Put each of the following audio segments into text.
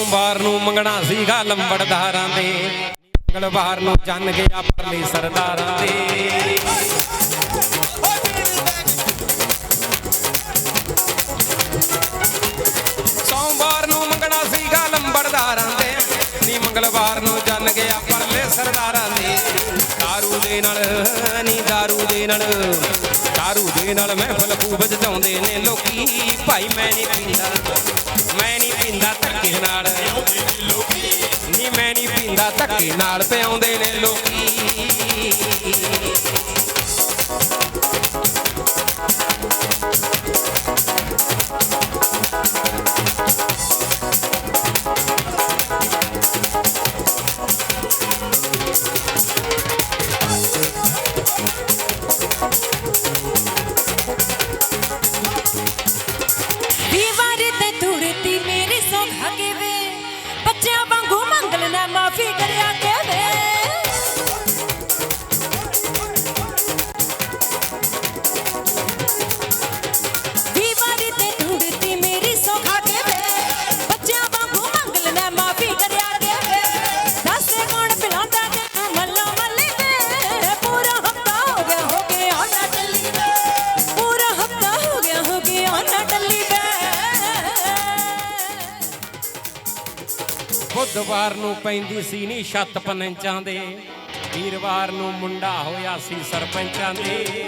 ਮੰਗਣਾ ਸੀਗਾ ਲੰਬੜਦਾਰਾਂ ਦੇ ਮੰਗਲਵਾਰ ਨੂੰ ਚੰਨ ਗਿਆ ਪਰਲੀ ਸਰਦਾਰਾਂ ਦੇ ਸੋਮਵਾਰ ਨੂੰ ਮੰਗਣਾ ਸੀਗਾ ਲੰਬੜਦਾਰਾਂ ਦੇ ਨੀ ਮੰਗਲਵਾਰ ਨੂੰ ਜਨ ਗਿਆ ਪਰਲੇ ਸਰਦਾਰਾਂ ਦੇ दारू ਦੇ ਨਾਲ ਨੀ दारू ਦੇ ਨਾਲ दारू ਦੇ ਨਾਲ ਮਹਿਫਲ ਖੂਬ ਜਤਾਉਂਦੇ ਨੇ ਲੋਕੀ ਭਾਈ ਮੈਂ ਨਹੀਂ ਪੀਂਦਾ ਮੈਂ ਨਹੀਂ ਪੀਂਦਾ ਧੱਕੇ ਨਾਲ ਨੀ ਮੈਂ ਨਹੀਂ ਪੀਂਦਾ ਧੱਕੇ ਨਾਲ ਪਿਆਉਂਦੇ ਨੇ ਲੋਕੀ ਬੁੱਧਵਾਰ ਨੂੰ ਪੈਂਦੀ ਸੀ ਨੀ ਛੱਤ ਪਨੰਚਾਂ ਦੇ। ਵੀਰਵਾਰ ਨੂੰ ਮੁੰਡਾ ਹੋਇਆ ਸੀ ਸਰਪੰਚਾਂ ਦੇ।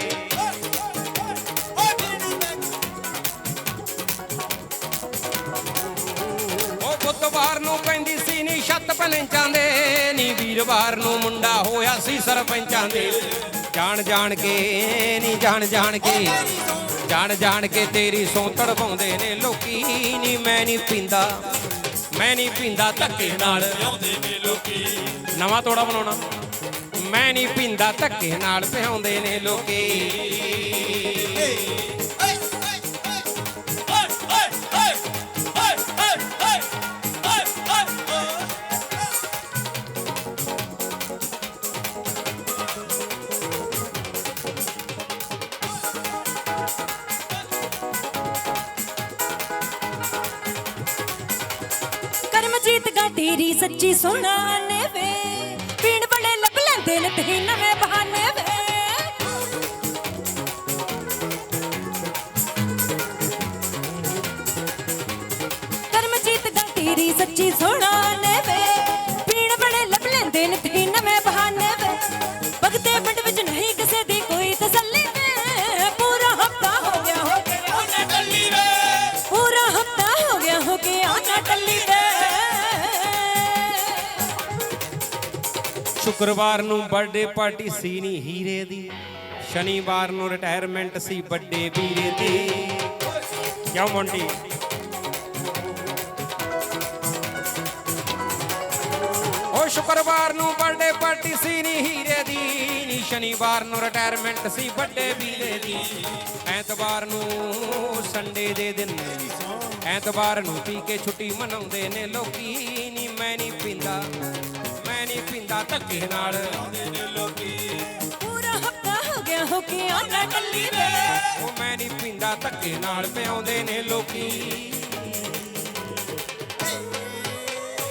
ਉਹ ਬੁੱਧਵਾਰ ਨੂੰ ਪੈਂਦੀ ਸੀ ਨੀ ਛੱਤ ਪਨੰਚਾਂ ਦੇ। ਨੀ ਵੀਰਵਾਰ ਨੂੰ ਮੁੰਡਾ ਹੋਇਆ ਸੀ ਸਰਪੰਚਾਂ ਦੇ। ਜਾਣ ਜਾਣ ਕੇ, ਨੀ ਜਾਣ ਜਾਣ ਕੇ। ਜਾਣ ਜਾਣ ਕੇ ਤੇਰੀ ਸੌਂ ਤੜਪਾਉਂਦੇ ਨੇ। ਲੋਕੀ ਨੀ ਮੈਂ ਨਹੀਂ ਪੀਂਦਾ। ਮੈਂ ਨਹੀਂ ਪੀਂਦਾ ਧੱਕੇ ਨਾਲ। ਨਵਾਂ ਤੋੜਾ ਬਣਾਉਣਾ। ਮੈਂ ਨਹੀਂ ਪੀਂਦਾ ਧੱਕੇ ਨਾਲ, ਪਿਆਉਂਦੇ ਨੇ ਲੋਕੀ। ਤੇਰੀ ਸੱਚੀ ਸੋਹਣਾ ਨੇ ਵੇ। ਪੀਣ ਬੜੇ ਲੱਭ ਲੈਂਦੇ ਨੇ ਤੇ ਨਵੇਂ ਬਹਾਨੇ ਵੇ। ਕਰਮਜੀਤ ਦਾ ਤੇਰੀ ਸੱਚੀ ਸੋਹਣਾ ਸ਼ੁੱਕਰਵਾਰ ਨੂੰ ਬਰਥਡੇ ਪਾਰਟੀ ਸੀ ਨੀ ਹੀਰੇ ਦੀ। ਸ਼ਨੀਵਾਰ ਨੂੰ ਰਿਟਾਇਰਮੈਂਟ ਸੀ ਵੱਡੇ ਵੀਰੇ ਦੀ। ਕਿਉਂ ਮੋਂਟੀ ਉਹ ਸ਼ੁੱਕਰਵਾਰ ਨੂੰ ਬਰਥਡੇ ਪਾਰਟੀ ਸੀ ਨੀ ਹੀਰੇ ਦੀ। ਨੀ ਸ਼ਨੀਵਾਰ ਨੂੰ ਰਿਟਾਇਰਮੈਂਟ ਸੀ ਵੱਡੇ ਵੀਰੇ ਦੀ। ਐਤਵਾਰ ਨੂੰ ਸੰਡੇ ਦੇ ਦਿਨ ਐਤਵਾਰ ਨੂੰ ਪੀ ਕੇ ਛੁੱਟੀ ਮਨਾਉਂਦੇ ਨੇ। ਲੋਕੀ ਨੀ, ਮੈਂ ਨਹੀਂ ਪੀਂਦਾ। ਪੀਂਦਾ ਧੱਕੇ ਨਾਲ। ਪੂਰਾ ਹਫਤਾ ਹੋ ਗਿਆ ਹੋ ਗਿਆ ਉਹਨਾਂ ਟੱਲੀ ਵੇ ਉਹ ਮੈਂ ਨਹੀਂ ਪੀਂਦਾ ਧੱਕੇ ਨਾਲ ਪਿਆਉਂਦੇ ਨੇ ਲੋਕੀ।